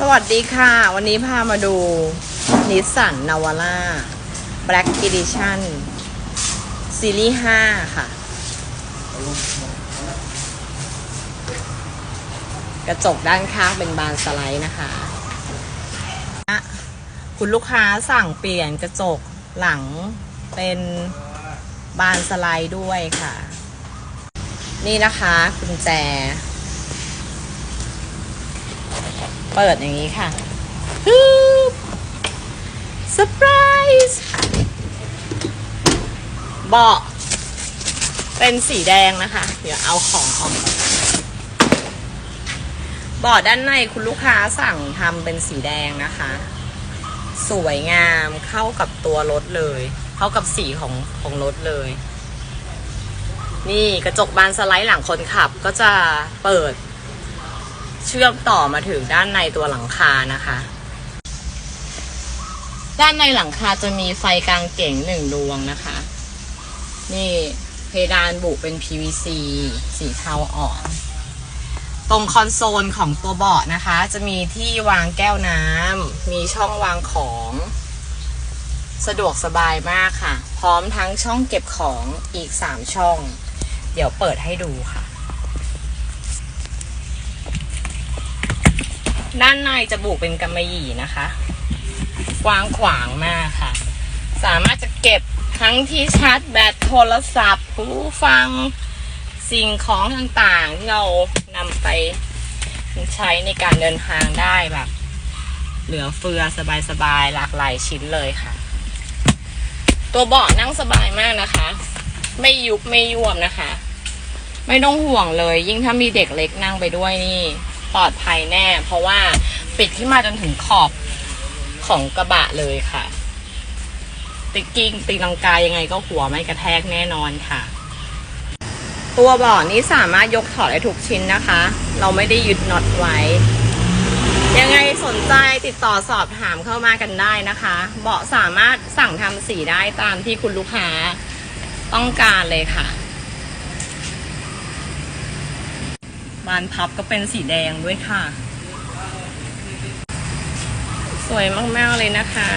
สวัสดีค่ะ วันนี้พามาดูนิสสันนาวาร่า Black Edition ซีรีส์5ค่ะ กระจกด้านข้างเป็นบานสไลด์นะคะ คุณลูกค้าสั่งเปลี่ยนกระจกหลังเป็นบานสไลด์ด้วยค่ะ นี่นะคะกุญแจ เปิดอย่างนี้ค่ะฮึบเซอร์ไพรส์เบาะเป็นสีแดงนะคะ เดี๋ยวเอาของออกก่อนเบาะด้านในคุณลูกค้าสั่งทำเป็นสีแดงนะคะ สวยงามเข้ากับตัวรถเลย เข้ากับสีของของรถเลย นี่กระจกบานสไลด์หลังคนขับก็จะเปิด เชื่อมต่อมาถึงด้านในตัวหลังคานะคะ ด้านในหลังคาจะมีไฟกลางเก่งหนึ่งดวงนะคะ นี่เพดานบุเป็น PVC สีเทาอ่อนตรงคอนโซลของตัวเบาะนะคะ จะมีที่วางแก้วน้ำมีช่องวางของ สะดวกสบายมากค่ะ พร้อมทั้งช่องเก็บของอีก 3 ช่อง เดี๋ยวเปิดให้ดูค่ะ ด้านในจะบุกเป็นกำมะหยี่นะคะกว้างขวางมากค่ะ สามารถจะเก็บทั้งที่ชาร์จแบตโทรศัพท์หูฟังสิ่งของต่างๆที่เรานำไปใช้ในการเดินทางได้แบบ เหลือเฟือสบายๆหลากหลายชิ้นเลยค่ะ ตัวเบาะนั่งสบายมากนะคะ ไม่ยุบไม่ยวมนะคะ ไม่ต้องห่วงเลย ยิ่งถ้ามีเด็กเล็กนั่งไปด้วยนี่ ปลอดภัยแน่ เพราะว่าปิดขึ้นมาจนถึงขอบของกระบะเลยค่ะ ติกกิ้งตีลังกายังไงก็หัวไม่กระแทกแน่นอนค่ะ ตัวเบาะนี้สามารถยกถอดได้ทุกชิ้นนะคะ เราไม่ได้ยึดน็อตไว้ ยังไงสนใจติดต่อสอบถามเข้ามากันได้นะคะ เบาะสามารถสั่งทำสีได้ตามที่คุณลูกค้าต้องการเลยค่ะ บานพับก็เป็นสีแดงด้วยค่ะ สวยมากๆเลยนะคะ